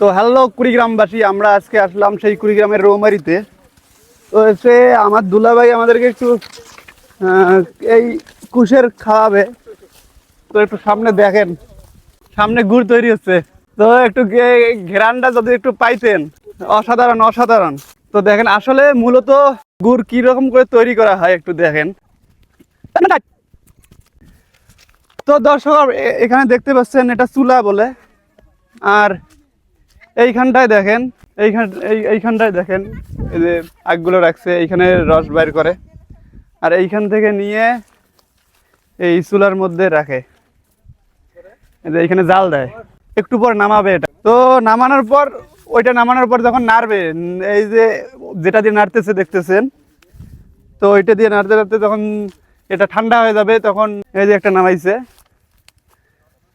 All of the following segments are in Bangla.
তো হ্যালো কুড়িগ্রামবাসী, আমরা আজকে আসলাম সেই কুড়িগ্রামের রৌমারিতে। তো সে আমার দুলাভাই আমাদেরকে একটু এই কুশের খাওয়াবে। তো একটু সামনে দেখেন, সামনে গুড় তৈরি হচ্ছে। তো একটু ঘেরানটা যদি একটু পাইতেন, অসাধারণ অসাধারণ। তো দেখেন, আসলে মূলত গুড় কি রকম করে তৈরি করা হয় একটু দেখেন। তো দর্শক এখানে দেখতে পাচ্ছেন, এটা চুলা বলে। আর এইখানটায় দেখেন, এইখান, এই, এইখানটায় দেখেন, এই যে আগগুলো রাখছে, এইখানে রস বাইর করে। আর এইখান থেকে নিয়ে এই চুলার মধ্যে রাখে। এই যে এইখানে জাল দেয়। একটু পর নামাবে এটা। তো নামানোর পর, ওইটা নামানোর পর যখন নাড়বে, এই যে যেটা দিয়ে নাড়তেছে দেখতেছেন, তো ওইটা দিয়ে নাড়তে নাড়তে যখন এটা ঠান্ডা হয়ে যাবে, তখন এই যে একটা নামাইছে।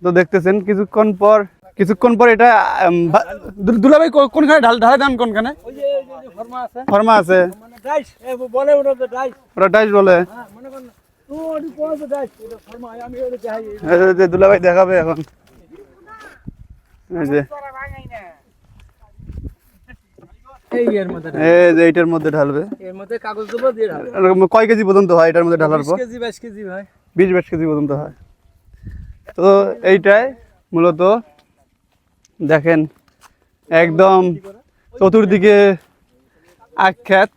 তো দেখতেছেন, কিছুক্ষণ পর কিছুক্ষণ পর এটা দুলাভাই কোনখানে? ঢাল ঢালে দেন কোনখানে? ফর্মা আছে। ফর্মা আছে। মানে ডাইস এ বলে ওটা তো ডাইস। ওরা ডাইস বলে। হ্যাঁ মনে দুলাভাই দেখাবে এখন। এই যে। এই এর মধ্যে এই যে এইটার মধ্যে ঢালবে। এর মধ্যে কাগজ দেবো দিয়ে ঢাল এরকম কয় কেজি পর্যন্ত হয় এটার মধ্যে ঢালার পর? কেজি কেজি ভাই বিশ বাইশ কেজি পর্যন্ত হয়। তো এইটাই মূলত দেখেন, একদম চতুর্দিকে আখ্যাত।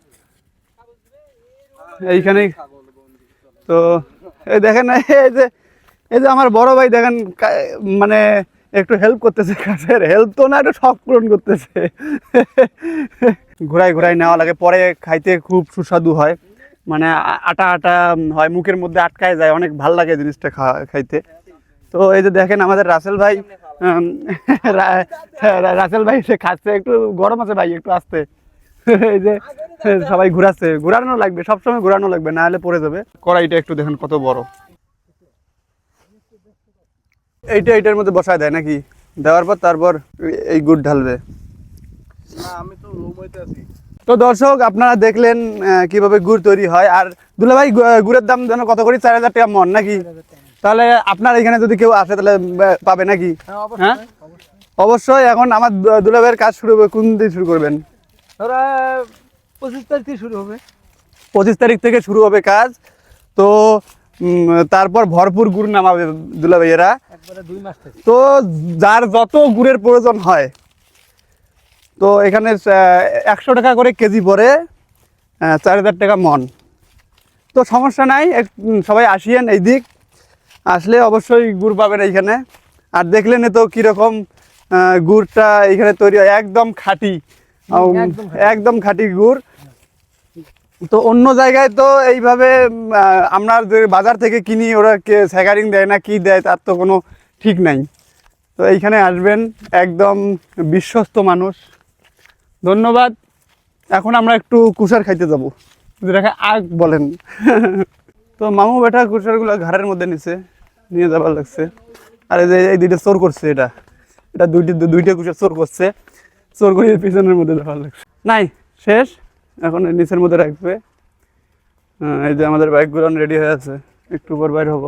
এইখানে তো এই দেখেন এই যে এই যে আমার বড় ভাই দেখেন মানে একটু হেল্প করতেছে কাছের হেল্প তো না, একটু শখ পূরণ করতেছে। ঘোরায় ঘোরায় নেওয়া লাগে, পরে খাইতে খুব সুস্বাদু হয়। মানে আটা আটা হয়, মুখের মধ্যে আটকায় যায়, অনেক ভালো লাগে জিনিসটা খাইতে। তো এই যে দেখেন, আমাদের রাসেল ভাই রাসেল ভাই সে খাচ্ছে একটু গরম আছে ভাই একটু আসতে। এই যে সবাই ঘুরাচ্ছে। ঘুরানো লাগবে সবসময় ঘুরানো লাগবে না হলে পড়ে যাবে। কড়াইটা একটু দেখেন কত বড়। এইটা এইটার মধ্যে বসায় দেয় নাকি? দেওয়ার পর তারপর এই গুড় ঢালবে। আমি তো আছি। তো দর্শক আপনারা দেখলেন কীভাবে গুড় তৈরি হয়। আর দুলাভাই গুড়ের দাম যেন কত করে? চার হাজার টাকা মন নাকি? তাহলে আপনার এখানে যদি কেউ আসে তাহলে পাবে নাকি? হ্যাঁ হ্যাঁ? অবশ্যই। অবশ্যই এখন আমার দু- দুলাভাইয়ের কাজ শুরু হবে কোন দিন শুরু করবেন? পঁচিশ তারিখ থেকে শুরু হবে। পঁচিশ তারিখ থেকে শুরু হবে কাজ। তো তারপর ভরপুর গুড় নামাবে দুলাভাইয়েরা। একবারে দুই মাস তো যার যত গুড়ের প্রয়োজন হয় তো এখানে একশো টাকা করে কেজি পড়ে আহ, চার হাজার টাকা মন। তো সমস্যা নাই সবাই আসিয়েন এই দিক আসলে অবশ্যই গুড় পাবেন এইখানে। আর দেখলেন তো কীরকম গুড়টা এইখানে তৈরি হয়। একদম খাঁটি। একদম খাঁটি। গুড়। তো অন্য জায়গায় তো এইভাবে আমরা যে বাজার থেকে কিনি ওরা কে স্যাগারিং দেয় না কি দেয় তার তো কোনো ঠিক নাই। তো এইখানে আসবেন একদম বিশ্বস্ত মানুষ। ধন্যবাদ। এখন আমরা একটু কুষার খাইতে যাব। যেটাকে আগ বলেন। তো মামু বেটা কুষারগুলো ঘাড়ের মধ্যে নিছে নিয়ে যাবার লাগছে। আর এই যে এই দুইটা চোর করছে এটা। এটা দুইটি দুইটা কুসার চোর করছে। চোর করে পিছনের মধ্যে যাবার লাগছে। নাই শেষ। এখন নিচের মধ্যে রাখবে। হ্যাঁ, এই যে আমাদের বাইকগুলো রেডি হয়ে আছে। একটু পর বাইর হব।